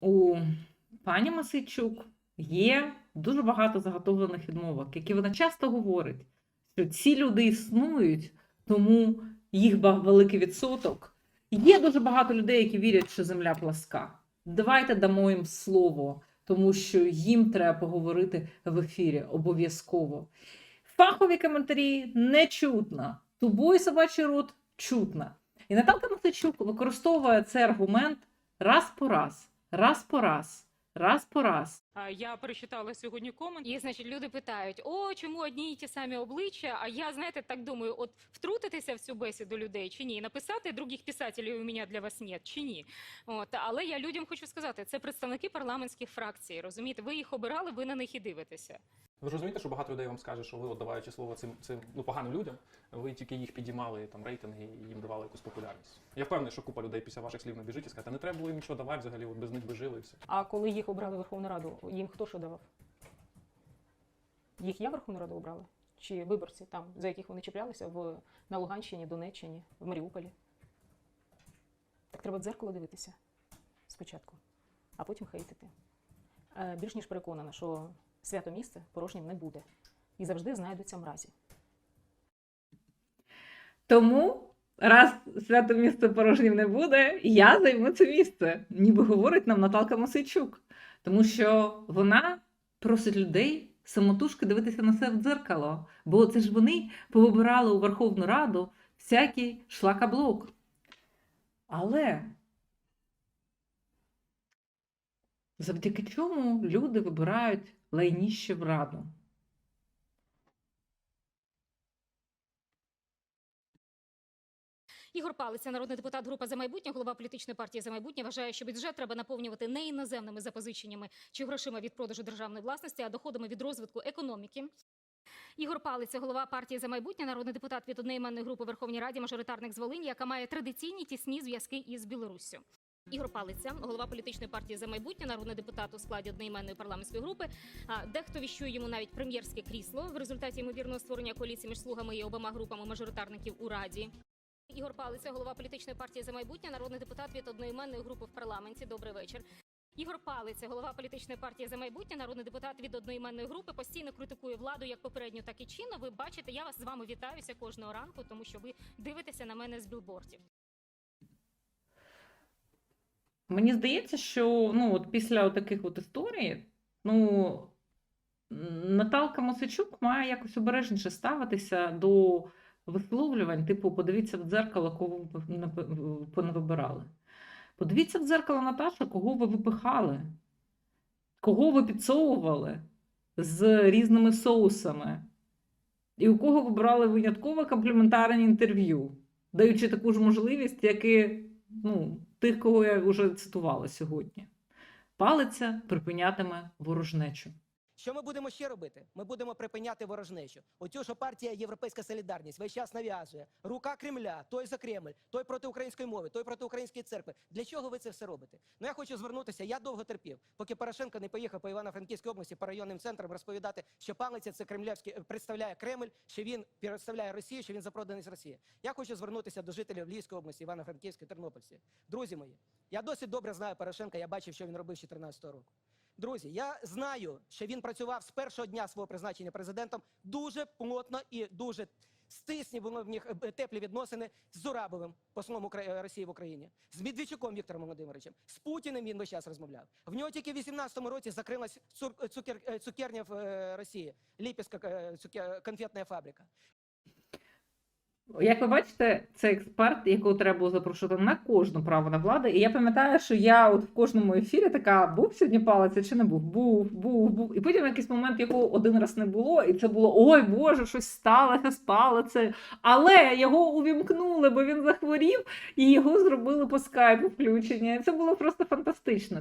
У пані Мосейчук є дуже багато заготовлених відмовок, які вона часто говорить, що ці люди існують, тому їх великий відсоток. Є дуже багато людей, які вірять, що земля пласка. Давайте дамо їм слово, тому що їм треба поговорити в ефірі обов'язково. Фахові коментарі не чутно. Тубой собачий рот чутно. І Наталка Мосичук використовує цей аргумент раз по раз, раз по раз, раз по раз. А, Я перечитала сьогодні комент. І, значить, люди питають: о, чому одні і ті самі обличчя? А я, знаєте, так думаю, от втрутитися в цю бесіду людей чи ні? Написати других писателів у мене для вас нет, чи ні? От, але я людям хочу сказати, це представники парламентських фракцій. Розумієте, ви їх обирали, ви на них і дивитеся. Ви ж розумієте, що багато людей вам скаже, що ви, от, даваючи слово цим, цим ну, поганим людям, ви тільки їх підіймали там рейтинги і їм давали якусь популярність. Я впевнений, що купа людей після ваших слів набіжить і скаже, «Та не треба було їм нічого давати взагалі, от без них би жили і все. А коли їх обрали в Верховну Раду, їм хто що давав? Їх я Верховну Раду обрала? Чи виборці там, за яких вони чіплялися в, на Луганщині, Донеччині, в Маріуполі? Так треба дзеркало дивитися спочатку, а потім хейтити. Е, Більш ніж переконана, що свято місце порожнім не буде. І завжди знайдуться мразі. Тому, раз свято місце порожнім не буде, я займу це місце, ніби говорить нам Наталка Мосичук. Тому що вона просить людей самотужки дивитися на себе в дзеркало, бо це ж вони повибирали у Верховну Раду всякий шлакоблок. Але завдяки чому люди вибирають лайніще в раду? Ігор Палиця, народний депутат група за майбутнє, голова політичної партії за майбутнє, вважає, що бюджет треба наповнювати не іноземними запозиченнями чи грошима від продажу державної власності, а доходами від розвитку економіки. Ігор Палиця, голова партії за майбутнє, народний депутат від одноіменної групи Верховній Раді, мажоритарник з Волині, яка має традиційні тісні зв'язки із Білоруссю. Ігор Палиця, голова політичної партії за майбутнє, народний депутат у складі одноіменної парламентської групи. Дехто віщує йому навіть прем'єрське крісло в результаті ймовірного створення коаліції між слугами і обома групами мажоритарників у раді. Ігор Палиця, голова політичної партії за майбутнє, народний депутат від одноіменної групи в парламенті. Добрий вечір. Ігор Палиця, голова політичної партії за майбутнє, народний депутат від одноіменної групи, постійно критикує владу як попередню, так і чинно. Ви бачите, я вас з вами вітаюся кожного ранку, тому що ви дивитеся на мене з білбордів. Мені здається, що ну, от після таких от історій, ну, Наталка Мосичук має якось обережніше ставитися до висловлювань, типу, подивіться в дзеркало, кого ви понавибирали. Подивіться в дзеркало, Наташа, кого ви випихали, кого ви підсовували з різними соусами, і у кого ви брали винятково компліментарні інтерв'ю, даючи таку ж можливість, як і ну, тих, кого я вже цитувала сьогодні. Палиця припинятиме ворожнечу. Що ми будемо ще робити? Ми будемо припиняти ворожнечу. Оцю, що партія Європейська Солідарність весь час нав'язує. Рука Кремля, той за Кремль, той проти української мови, той проти української церкви. Для чого ви це все робите? Ну я хочу звернутися. Я довго терпів, поки Порошенко не поїхав по Івано-Франківській області по районним центрам розповідати, що палиця це кремлівський е, представляє Кремль, що він представляє Росію, що він запроданий з Росії. Я хочу звернутися до жителів Львівської області, Івано-Франківської, Тернопільської. Друзі мої, я досить добре знаю Порошенка. Я бачив, що він робив з 2014 року. Друзі, я знаю, що він працював з першого дня свого призначення президентом дуже плотно і дуже стисні були в них е, теплі відносини з Зурабовим, послом Укра- е, Росії в Україні, з Медведчуком Віктором Володимировичем, з Путіним він весь час розмовляв. В нього тільки в 18-му році закрилась цукер, е, цукерня в е, Росії, Ліпівська е, конфетна фабрика. Як ви бачите, це експерт, якого треба було запрошувати на кожну право на владу. І я пам'ятаю, що я от в кожному ефірі така був сьогодні палиця чи не був? Був, був, був. І потім якийсь момент його один раз не було, і це було ой Боже, щось сталося з палицею. Але його увімкнули, бо він захворів, і його зробили по скайпу включення. Це було просто фантастично.